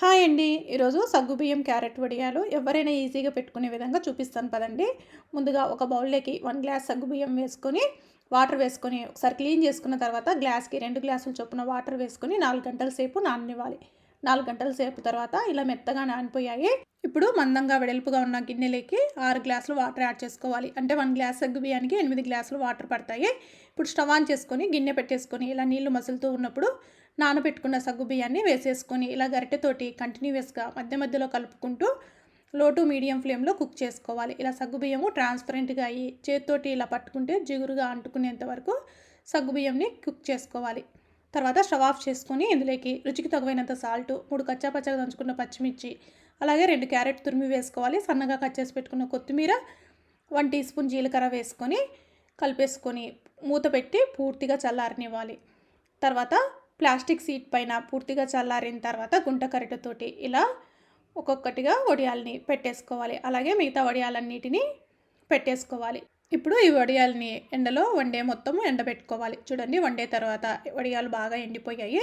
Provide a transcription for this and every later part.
Hi అండి. ఈరోజు సగ్గుబియ్యం క్యారెట్ వడియాలు ఎవరైనా ఈజీగా పెట్టుకునే విధంగా చూపిస్తాను పదండి. ముందుగా ఒక బౌల్లోకి వన్ గ్లాస్ సగ్గుబియ్యం వేసుకొని వాటర్ వేసుకొని ఒకసారి క్లీన్ చేసుకున్న తర్వాత గ్లాస్కి రెండు గ్లాసులు చొప్పున వాటర్ వేసుకొని నాలుగు గంటల సేపు నాననివ్వాలి. నాలుగు గంటల సేపు తర్వాత ఇలా మెత్తగా నానిపోయాయి. ఇప్పుడు మందంగా వెడల్పుగా ఉన్న గిన్నెలకి ఆరు గ్లాసులు వాటర్ యాడ్ చేసుకోవాలి. అంటే వన్ గ్లాస్ సగ్గు బియ్యానికి ఎనిమిది గ్లాసులు వాటర్ పడతాయి. ఇప్పుడు స్టవ్ ఆన్ చేసుకొని గిన్నె పెట్టేసుకొని ఇలా నీళ్ళు మసులుతూ ఉన్నప్పుడు నానబెట్టుకున్న సగ్గు బియ్యాన్ని వేసేసుకొని ఇలా గరిటెతోటి కంటిన్యూస్గా మధ్య మధ్యలో కలుపుకుంటూ లో టు మీడియం ఫ్లేమ్లో కుక్ చేసుకోవాలి. ఇలా సగ్గు బియ్యము ట్రాన్స్పరెంట్గా అయ్యి చేతితోటి ఇలా పట్టుకుంటే జిగురుగా అంటుకునేంత వరకు సగ్గు బియ్యంని కుక్ చేసుకోవాలి. తర్వాత స్టవ్ ఆఫ్ చేసుకుని ఇందులోకి రుచికి తగువైనంత సాల్ట్ మూడు కచ్చాపచ్చగా దంచుకున్న పచ్చిమిర్చి అలాగే రెండు క్యారెట్ తురిమి వేసుకోవాలి. సన్నగా కట్ చేసి పెట్టుకున్న కొత్తిమీర వన్ టీ స్పూన్ జీలకర్ర వేసుకొని కలిపేసుకొని మూత పెట్టి పూర్తిగా చల్లారనివ్వాలి. తర్వాత ప్లాస్టిక్ సీట్ పైన పూర్తిగా చల్లారిన తర్వాత గుంట కరెటతోటి ఇలా ఒక్కొక్కటిగా వడియాలని పెట్టేసుకోవాలి. అలాగే మిగతా వడియాలన్నిటిని పెట్టేసుకోవాలి. ఇప్పుడు ఈ వడియాలని ఎండలో వండే మొత్తం ఎండబెట్టుకోవాలి. చూడండి వండే తర్వాత వడియాలు బాగా ఎండిపోయాయి.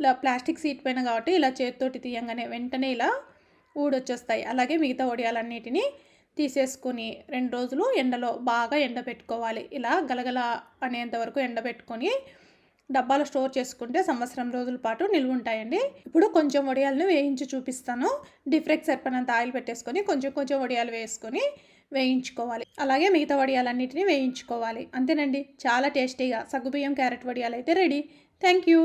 ఇలా ప్లాస్టిక్ సీట్ పైన కాబట్టి ఇలా చేతితోటి తీయంగానే వెంటనే ఇలా ఊడొచ్చేస్తాయి. అలాగే మిగతా వడియాలన్నిటిని తీసేసుకొని రెండు రోజులు ఎండలో బాగా ఎండబెట్టుకోవాలి. ఇలా గలగల అనేంత వరకు ఎండబెట్టుకొని డబ్బాలో స్టోర్ చేసుకుంటే సంవత్సరం రోజుల పాటు నిల్వ ఉంటాయండి. ఇప్పుడు కొంచెం వడియాలను వేయించి చూపిస్తాను. డిఫ్రెక్ సరిపడినంత ఆయిల్ పెట్టేసుకొని కొంచెం కొంచెం వడియాలు వేసుకొని వేయించుకోవాలి. అలాగే మిగతా వడియాలన్నిటిని వేయించుకోవాలి. అంతేనండి. చాలా టేస్టీగా సగ్గుబియ్యం క్యారెట్ వడియాలు అయితే రెడీ. Thank you